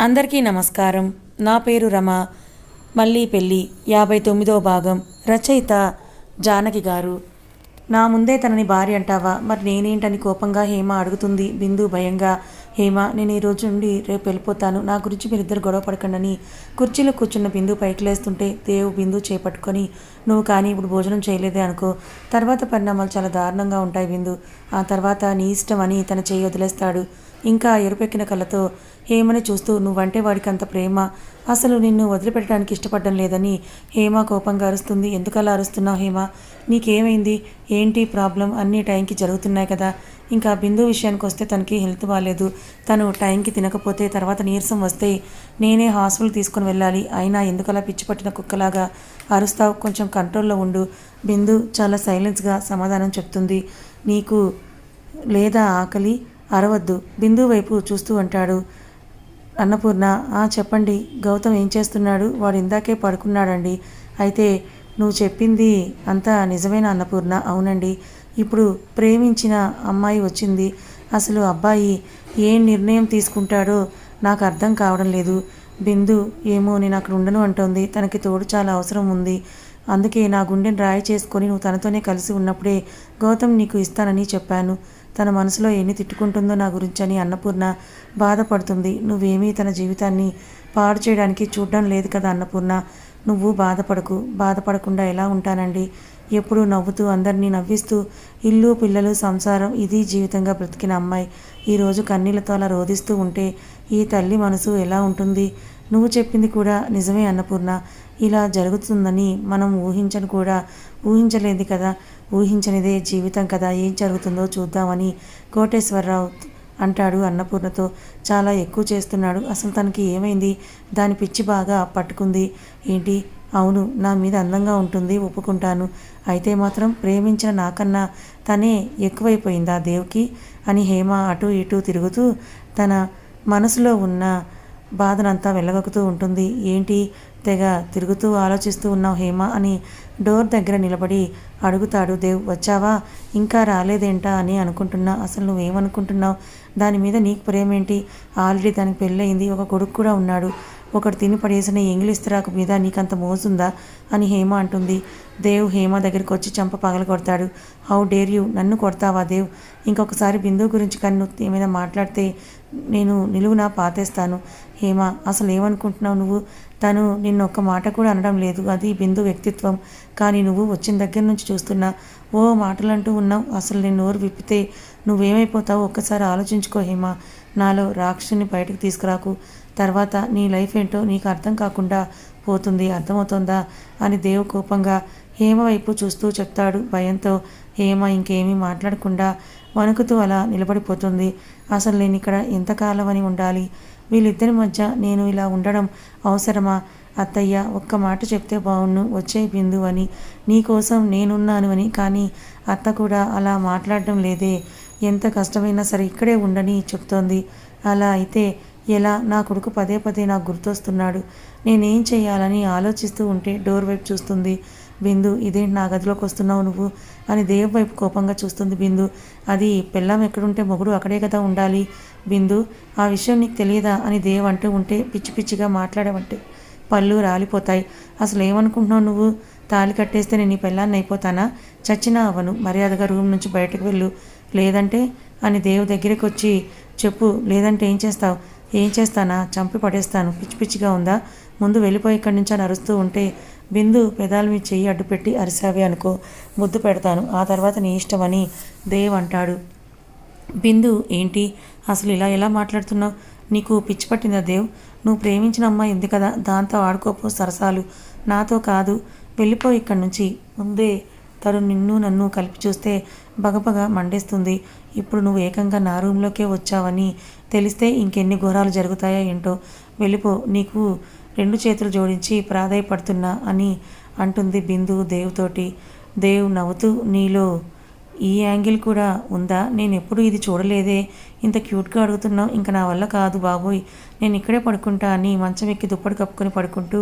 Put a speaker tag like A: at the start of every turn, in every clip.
A: అందరికీ నమస్కారం. నా పేరు రమ. మళ్ళీ పెళ్ళి యాభై తొమ్మిదో భాగం. రచయిత జానకి గారు. నా ముందే తనని భార్య అంటావా? మరి నేనేంటని కోపంగా హేమ అడుగుతుంది. బిందు భయంగా హేమ నేను ఈ రోజు నుండి రేపు వెళ్ళిపోతాను. నా గురించి మీరిద్దరు గొడవ పడకండని కుర్చీలో కూర్చున్న బిందు పైకి లేస్తుంటే దేవు బిందు చేపట్టుకొని నువ్వు కానీ ఇప్పుడు భోజనం చేయలేదే అనుకో. తర్వాత పరిణామాలు చాలా దారుణంగా ఉంటాయి బిందు. ఆ తర్వాత నీ ఇష్టం అని తన చేయి వదిలేస్తాడు. ఇంకా ఎరుపెక్కిన కళ్ళతో హేమని చూస్తూ నువ్వంటే వాడికి అంత ప్రేమ. అసలు నిన్ను వదిలిపెట్టడానికి ఇష్టపడడం లేదని హేమ కోపంగా అరుస్తుంది. ఎందుకలా అరుస్తున్నావు హేమ? నీకేమైంది? ఏంటి ప్రాబ్లం? అన్ని టైంకి జరుగుతున్నాయి కదా. ఇంకా బిందు విషయానికి వస్తే తనకి హెల్త్ బాగాలేదు తను టైంకి తినకపోతే తర్వాత నీరసం వస్తే నేనే హాస్పిటల్ తీసుకొని వెళ్ళాలి. అయినా ఎందుకలా పిచ్చి పట్టిన కుక్కలాగా అరుస్తావు? కొంచెం కంట్రోల్లో ఉండు బిందు చాలా సైలెన్స్గా సమాధానం చెప్తుంది. నీకు లేదా ఆకలి? అరవద్దు. బిందు వైపు చూస్తూ అంటాడు. అన్నపూర్ణ "ఆ, చెప్పండి. గౌతమ్ ఏం చేస్తున్నాడు? వాడు ఇందాకే పడుకున్నాడండి. అయితే నువ్వు చెప్పింది అంతా నిజమైన అన్నపూర్ణ? అవునండి. ఇప్పుడు ప్రేమించిన అమ్మాయి వచ్చింది. అసలు అబ్బాయి ఏం నిర్ణయం తీసుకుంటాడో నాకు అర్థం కావడం లేదు. బిందు ఏమో నేను అక్కడ ఉండను అంటోంది. తనకి తోడు చాలా అవసరం ఉంది. అందుకే నా గుండెని రాయి చేసుకొని నువ్వు తనతోనే కలిసి ఉన్నప్పుడే గౌతమ్ నీకు ఇస్తానని చెప్పాను. తన మనసులో ఎన్ని తిట్టుకుంటుందో నా గురించి అని అన్నపూర్ణ బాధపడుతుంది. నువ్వేమీ తన జీవితాన్ని పాడు చేయడానికి చూడడం లేదు కదా అన్నపూర్ణ. నువ్వు బాధపడకు. బాధపడకుండా ఎలా ఉంటానండి? ఎప్పుడూ నవ్వుతూ అందరినీ నవ్విస్తూ ఇల్లు పిల్లలు సంసారం ఇది జీవితంగా బ్రతికిన అమ్మాయి. ఈరోజు కన్నీళ్ళతో అలా రోధిస్తూ ఉంటే ఈ తల్లి మనసు ఎలా ఉంటుంది? నువ్వు చెప్పింది కూడా నిజమే అన్నపూర్ణ. ఇలా జరుగుతుందని మనం ఊహించను కూడా. ఊహించలేదు కదా. ఊహించనిదే జీవితం కదా ఏం జరుగుతుందో చూద్దామని కోటేశ్వరరావు అంటాడు అన్నపూర్ణతో. చాలా ఎక్కువ చేస్తున్నాడు. అసలు తనకి ఏమైంది? దాని పిచ్చి బాగా పట్టుకుంది. ఏంటి? అవును నా మీద అందంగా ఉంటుంది ఒప్పుకుంటాను. అయితే మాత్రం ప్రేమించిన నాకన్నా తనే ఎక్కువైపోయిందా దేవుకి? అని హేమ అటు ఇటు తిరుగుతూ తన మనసులో ఉన్న బాధనంతా వెళ్ళగొక్కుతూ ఉంటుంది. ఏంటి? తెగ తిరుగుతూ ఆలోచిస్తూ ఉన్నావు హేమ అని డోర్ దగ్గర నిలబడి అడుగుతాడు దేవ్. వచ్చావా? ఇంకా రాలేదేంటా అని అనుకుంటున్నా. అసలు నువ్వేమనుకుంటున్నావు? దాని మీద నీకు ప్రేమేంటి? ఆల్రెడీ దానికి పెళ్ళయింది. ఒక కొడుకు కూడా ఉన్నాడు. ఒకటి తిని పడేసిన ఎంగిలిస్తరాకు మీద నీకంత మోసుందా అని హేమ అంటుంది. దేవ్ హేమ దగ్గరికి వచ్చి చంప పగల కొడతాడు. How dare you? నన్ను కొడతావా దేవ్? ఇంకొకసారి బిందు గురించి కానీ నువ్వు ఏమైనా మాట్లాడితే నేను నిలువునా పాతేస్తాను. హేమ అసలు ఏమనుకుంటున్నావు నువ్వు? తను నిన్ను ఒక్క మాట కూడా అనడం లేదు. అది బిందు వ్యక్తిత్వం. కానీ నువ్వు వచ్చిన దగ్గర నుంచి చూస్తున్నా. ఓ మాటలు అంటూ ఉన్నావు. అసలు నేను నోరు విప్పితే నువ్వేమైపోతావో ఒక్కసారి ఆలోచించుకో హేమ. నాలో రాక్షసుని బయటకు తీసుకురాకు. తర్వాత నీ లైఫ్ ఏంటో నీకు అర్థం కాకుండా పోతుంది అర్థమవుతుందా అని దేవు కోపంగా హేమ వైపు చూస్తూ చెప్తాడు. భయంతో హేమ ఇంకేమీ మాట్లాడకుండా వణుకుతూ అలా నిలబడిపోతుంది. అసలు నేను ఇక్కడ ఎంతకాలం అని ఉండాలి? వీళ్ళిద్దరి మధ్య నేను ఇలా ఉండడం అవసరమా? అత్తయ్య ఒక్క మాట చెప్తే బాగుండు వచ్చే బిందు అని నీకోసం నేనున్నాను అని కానీ అత్త కూడా అలా మాట్లాడడం లేదే. ఎంత కష్టమైనా సరే ఇక్కడే ఉండని చెప్తోంది. అలా అయితే ఎలా? నా కొడుకు పదే పదే నాకు గుర్తొస్తున్నాడు. నేనేం చేయాలని ఆలోచిస్తూ ఉంటే డోర్ వైపు చూస్తుంది. బిందు ఇదేంటి నా గదిలోకి వస్తున్నావు నువ్వు? అని దేవ్ వైపు కోపంగా చూస్తుంది బిందు. అది పెళ్ళాం ఎక్కడుంటే మొగుడు అక్కడే కదా ఉండాలి. బిందు ఆ విషయం నీకు తెలియదా? అని దేవ్ అంటూ ఉంటే పిచ్చి పిచ్చిగా మాట్లాడమంటే పళ్ళు రాలిపోతాయి. అసలు ఏమనుకుంటున్నావు నువ్వు? తాళి కట్టేస్తే నేను నీ పెళ్ళాన్ని అయిపోతానా? చచ్చినా అవను. మర్యాదగా రూమ్ నుంచి బయటకు వెళ్ళు. లేదంటే అని దేవు దగ్గరికి వచ్చి చెప్పు లేదంటే ఏం చేస్తావు? ఏం చేస్తానా? చంపి పడేస్తాను. పిచ్చి పిచ్చిగా ఉందా? ముందు వెళ్ళిపోయి ఇక్కడి నుంచి అని అరుస్తూ ఉంటే బిందు పెదాల మీద చెయ్యి అడ్డుపెట్టి అరిసావి అనుకో. ముద్దు పెడతాను. ఆ తర్వాత నీ ఇష్టమని దేవ్ అంటాడు. బిందు ఏంటి? అసలు ఇలా ఎలా మాట్లాడుతున్నావు? నీకు పిచ్చి పట్టిందా దేవ్? నువ్వు ప్రేమించిన అమ్మాయి ఉంది కదా దాంతో ఆడుకోపో సరసాలు. నాతో కాదు. వెళ్ళిపో ఇక్కడి నుంచి. ముందే తను నిన్ను నన్ను కలిపి చూస్తే బగబగ మండేస్తుంది. ఇప్పుడు నువ్వు ఏకంగా నా రూమ్లోకే వచ్చావని తెలిస్తే ఇంకెన్ని ఘోరాలు జరుగుతాయో ఏంటో. వెళ్ళిపో నీకు రెండు చేతులు జోడించి ప్రాధాయపడుతున్నా అని అంటుంది బిందు దేవుతోటి. దేవ్ నవ్వుతూ నీలో ఈ యాంగిల్ కూడా ఉందా? నేను ఎప్పుడు ఇది చూడలేదే. ఇంత క్యూట్గా అడుగుతున్నావు ఇంకా నా వల్ల కాదు బాబోయ్. నేను ఇక్కడే పడుకుంటా అని మంచం ఎక్కి దుప్పటి కప్పుకొని పడుకుంటూ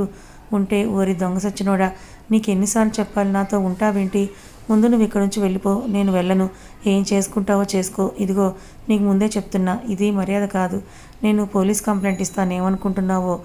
A: ఉంటే ఓరి దొంగ సచ్చినోడా నీకు ఎన్నిసార్లు చెప్పాలి నాతో ఉంటావేంటి? ముందు నువ్వు ఇక్కడి నుంచి వెళ్ళిపో నేను వెళ్ళను. ఏం చేసుకుంటావో చేసుకో. ఇదిగో నీకు ముందే చెప్తున్నా ఇది మర్యాద కాదు. నేను పోలీస్ కంప్లైంట్ ఇస్తాను ఏమనుకుంటున్నావో?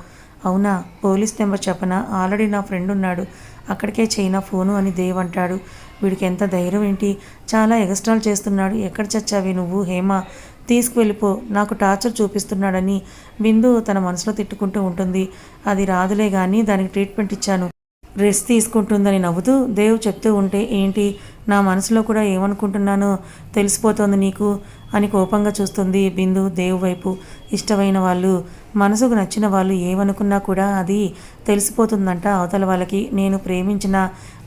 A: అవునా? పోలీస్ నెంబర్ చెప్పనా? ఆల్రెడీ నా ఫ్రెండ్ ఉన్నాడు. అక్కడికే చైనా ఫోను అని దేవ్ అంటాడు. వీడికి ఎంత ధైర్యం ఏంటి? చాలా ఎగస్ట్రాల్ చేస్తున్నాడు. ఎక్కడ చచ్చావి నువ్వు హేమ? తీసుకువెళ్ళిపో నాకు టార్చర్ చూపిస్తున్నాడని బిందు తన మనసులో తిట్టుకుంటూ ఉంటుంది. అది రాదులే కానీ దానికి ట్రీట్మెంట్ ఇచ్చాను. రెస్ట్ తీసుకుంటుందని నవ్వుతూ దేవ్ చెప్తూ ఉంటే ఏంటి? నా మనసులో కూడా ఏమనుకుంటున్నానో తెలిసిపోతోంది నీకు అని కోపంగా చూస్తుంది బిందు దేవ్ వైపు. ఇష్టమైన వాళ్ళు మనసుకు నచ్చిన వాళ్ళు ఏమనుకున్నా కూడా అది తెలిసిపోతుందంట అవతల వాళ్ళకి. నేను ప్రేమించిన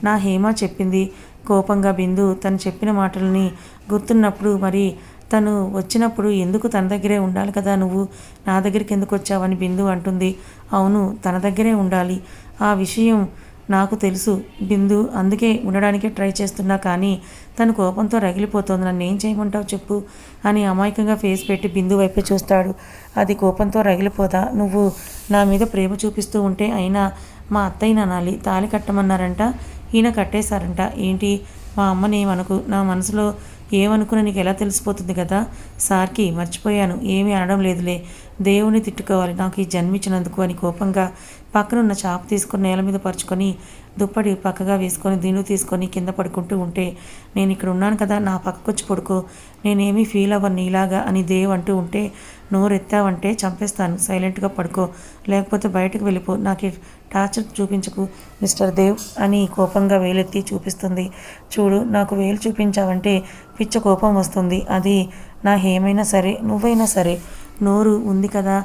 A: నా హేమ చెప్పింది కోపంగా బిందు తను చెప్పిన మాటలని గుర్తున్నప్పుడు మరి తను వచ్చినప్పుడు ఎందుకు తన దగ్గరే ఉండాలి కదా? నువ్వు నా దగ్గరికి ఎందుకు వచ్చావని బిందు అంటుంది. అవును తన దగ్గరే ఉండాలి. ఆ విషయం నాకు తెలుసు బిందు. అందుకే ఉండడానికే ట్రై చేస్తున్నా కానీ తను కోపంతో రగిలిపోతుంది. నన్ను ఏం చేయమంటావు చెప్పు అని అమాయకంగా ఫేస్ పెట్టి బిందు వైపే చూస్తాడు. అది కోపంతో రగిలిపోదా? నువ్వు నా మీద ప్రేమ చూపిస్తూ ఉంటే అయినా మా అత్తయ్య అనాలి తాళి కట్టమన్నారంట ఈయన కట్టేశారంట. ఏంటి? మా అమ్మని మనకు నా మనసులో ఏమనుకున్నా నీకు ఎలా తెలిసిపోతుంది కదా? సార్కి మర్చిపోయాను. ఏమీ అనడం లేదులే. దేవుని తిట్టుకోవాలి. నాకు ఈ జన్మించినందుకు అని కోపంగా పక్కనున్న చాప తీసుకుని నేల మీద పరుచుకొని దుప్పటి పక్కగా వేసుకొని దిండు తీసుకొని కింద పడుకుంటూ ఉంటే నేను ఇక్కడ ఉన్నాను కదా నా పక్కకొచ్చి పడుకో. నేనేమీ ఫీల్ అవ్వను నీలాగా అని దేవ్ అంటూ ఉంటే నోరెత్తావంటే చంపేస్తాను. సైలెంట్గా పడుకో. లేకపోతే బయటకు వెళ్ళిపో. నాకు టార్చర్ చూపించకు మిస్టర్ దేవ్ అని కోపంగా వేలెత్తి చూపిస్తుంది. చూడు నాకు వేలు చూపించావంటే పిచ్చ కోపం వస్తుంది. అది నా ఏమైనా సరే నువ్వైనా సరే. నోరు ఉంది కదా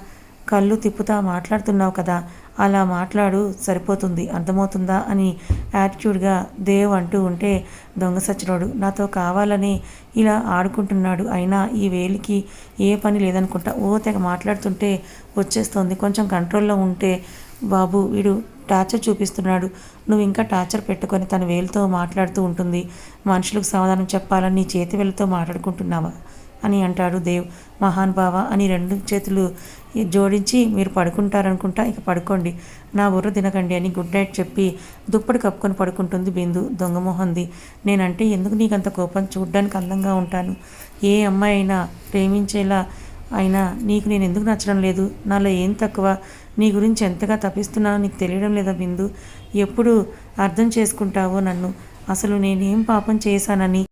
A: కళ్ళు తిప్పుతా మాట్లాడుతున్నావు కదా అలా మాట్లాడు సరిపోతుంది అర్థమవుతుందా అని యాటిట్యూడ్గా దేవ్ అంటూ ఉంటే దొంగ సచ్చినోడు నాతో కావాలని ఇలా ఆడుకుంటున్నాడు అయినా ఈ వేలికి ఏ పని లేదనుకుంటా ఓ తెగ మాట్లాడుతుంటే వచ్చేస్తుంది కొంచెం కంట్రోల్లో ఉంటే బాబు వీడు టార్చర్ చూపిస్తున్నాడు నువ్వు ఇంకా టార్చర్ పెట్టుకొని తన వేలుతో మాట్లాడుతూ ఉంటుంది మనుషులకు సమాధానం చెప్పాలని నీ చేతి వేలుతో మాట్లాడుకుంటున్నావా? అని అంటాడు దేవ్. మహాన్ బావ అని రెండు చేతులు జోడించి మీరు పడుకుంటారనుకుంటా ఇక పడుకోండి. నా బుర్ర తినకండి అని గుడ్ నైట్ చెప్పి దుప్పటి కప్పుకొని పడుకుంటుంది బిందు దొంగమోహంది నేనంటే ఎందుకు నీకంత కోపం? చూడ్డానికి అందంగా ఉంటాను. ఏ అమ్మాయి అయినా ప్రేమించేలా అయినా నీకు నేను ఎందుకు నచ్చడం లేదు? నాలో ఏం తక్కువ? నీ గురించి ఎంతగా తప్పిస్తున్నానో నీకు తెలియడం లేదా బిందు? ఎప్పుడు అర్థం చేసుకుంటావో నన్ను? అసలు నేనేం పాపం చేశానని?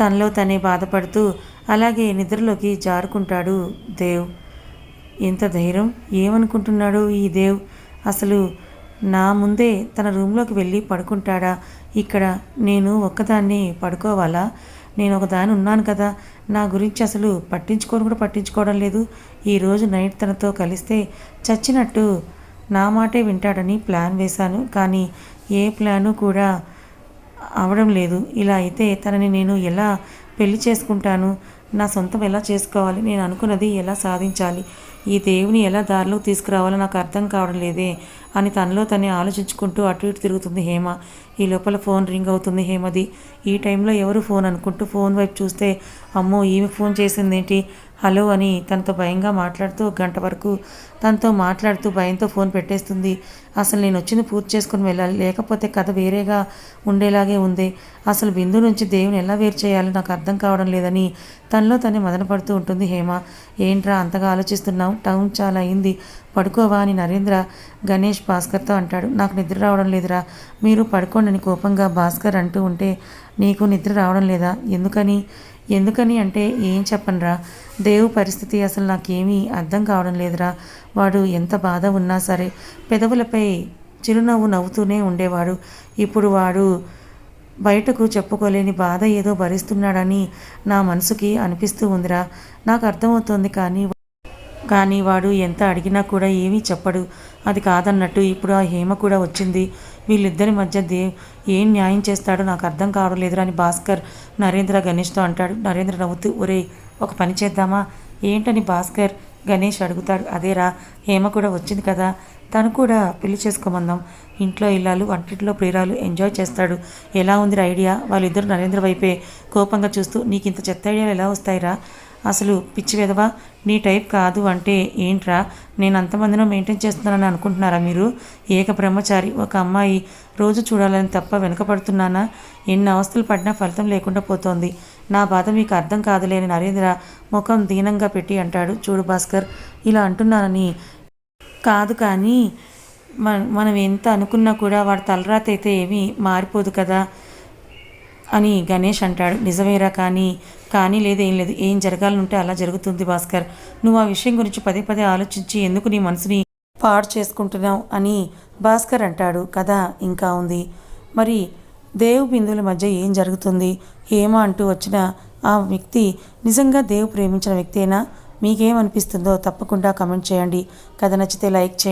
A: తనలో తనే బాధపడుతూ అలాగే నిద్రలోకి జారుకుంటాడు దేవ్. ఎంత ధైర్యం? ఏమనుకుంటున్నాడు ఈ దేవ్? అసలు నా ముందే తన రూమ్లోకి వెళ్ళి పడుకుంటాడా? ఇక్కడ నేను ఒక్కదాన్ని పడుకోవాలా? నేను ఒకదాని ఉన్నాను కదా. నా గురించి అసలు పట్టించుకొని కూడా పట్టించుకోవడం లేదు. ఈరోజు నైట్ తనతో కలిస్తే చచ్చినట్టు నా మాటే వింటాడని ప్లాన్ వేశాను. కానీ ఏ ప్లాను కూడా అవడం లేదు. ఇలా అయితే తనని నేను ఎలా పెళ్ళి చేసుకుంటాను? నా సొంతం ఎలా చేసుకోవాలి? నేను అనుకున్నది ఎలా సాధించాలి? ఈ దేవుని ఎలా దారిలోకి తీసుకురావాలో నాకు అర్థం కావడం లేదే అని తనలో తనే ఆలోచించుకుంటూ అటు ఇటు తిరుగుతుంది హేమ. ఈ లోపల ఫోన్ రింగ్ అవుతుంది హేమది. ఈ టైంలో ఎవరు ఫోన్ అనుకుంటూ ఫోన్ వైపు చూస్తే అమ్మో ఈమె ఫోన్ చేసిందేంటి? హలో అని తనతో భయంగా మాట్లాడుతూ గంట వరకు తనతో మాట్లాడుతూ భయంతో ఫోన్ పెట్టేస్తుంది. అసలు నేను వచ్చింది పూర్తి చేసుకుని వెళ్ళాలి. లేకపోతే కథ వేరేగా ఉండేలాగే ఉంది. అసలు బిందు నుంచి దేవుని ఎలా వేరు చేయాలో నాకు అర్థం కావడం లేదని తనలో తనే మదనపడుతూ ఉంటుంది హేమ. ఏంట్రా అంతగా ఆలోచిస్తున్నావు? టౌన్ చాలా అయింది. పడుకోవా అని నరేంద్ర గణేష్ భాస్కర్తో అంటాడు. నాకు నిద్ర రావడం లేదురా. మీరు పడుకోండి అని కోపంగా భాస్కర్ అంటూ ఉంటే నీకు నిద్ర రావడం లేదా? ఎందుకని? ఎందుకని అంటే ఏం చెప్పనరా? దేవు పరిస్థితి అసలు నాకేమీ అర్థం కావడం లేదురా. వాడు ఎంత బాధ ఉన్నా సరే పెదవులపై చిరునవ్వు నవ్వుతూనే ఉండేవాడు. ఇప్పుడు వాడు బయటకు చెప్పుకోలేని బాధ ఏదో భరిస్తున్నాడని నా మనసుకి అనిపిస్తూ ఉందిరా. నాకు అర్థమవుతోంది కానీ కానీ వాడు ఎంత అడిగినా కూడా ఏమీ చెప్పడు. అది కాదన్నట్టు ఇప్పుడు ఆ హేమ కూడా వచ్చింది. వీళ్ళిద్దరి మధ్య దే ఏం న్యాయం చేస్తాడో నాకు అర్థం కావడం లేదురా అని భాస్కర్ నరేంద్ర గణేష్తో అంటాడు. నరేంద్ర నవ్వుతూ ఒరే ఒక పని చేద్దామా? ఏంటని భాస్కర్ గణేష్ అడుగుతాడు. అదేరా హేమ కూడా వచ్చింది కదా? తను కూడా పెళ్ళి చేసుకోమందాం. ఇంట్లో ఇల్లాలు వంటింట్లో ప్రియురాలు ఎంజాయ్ చేస్తాడు. ఎలా ఉంది ఐడియా? వాళ్ళిద్దరు నరేంద్ర వైపే కోపంగా చూస్తూ నీకు ఇంత చెత్త ఐడియాలు ఎలా వస్తాయిరా? అసలు పిచ్చి విధవా నీ టైప్ కాదు అంటే ఏంట్రా? నేను అంతమందినో మెయింటైన్ చేస్తున్నానని అనుకుంటున్నారా మీరు? ఏక బ్రహ్మచారి ఒక అమ్మాయి రోజు చూడాలని తప్ప వెనకపడుతున్నానా ఎన్ని అవస్థలు పడినా ఫలితం లేకుండా పోతోంది. నా బాధ మీకు అర్థం కాదులేని నరేంద్ర ముఖం దీనంగా పెట్టి అంటాడు. చూడు భాస్కర్ ఇలా అంటున్నానని కాదు కానీ మనం ఎంత అనుకున్నా కూడా వాడి తలరాత అయితే ఏమీ మారిపోదు కదా. అని గణేష్ అంటాడు. నిజమేరా కానీ కానీ లేదు ఏం లేదు. ఏం జరగాలనుంటే అలా జరుగుతుంది భాస్కర్. నువ్వు ఆ విషయం గురించి పదే పదే ఆలోచించి ఎందుకు నీ మనసుని పాడు చేసుకుంటున్నావు అని భాస్కర్ అంటాడు. కదా ఇంకా ఉంది. మరి దేవు బిందువుల మధ్య ఏం జరుగుతుంది? ఏమా అంటూ వచ్చిన ఆ వ్యక్తి నిజంగా దేవు ప్రేమించిన వ్యక్తేనా? మీకేమనిపిస్తుందో తప్పకుండా కమెంట్ చేయండి. కథ నచ్చితే లైక్ చేయండి.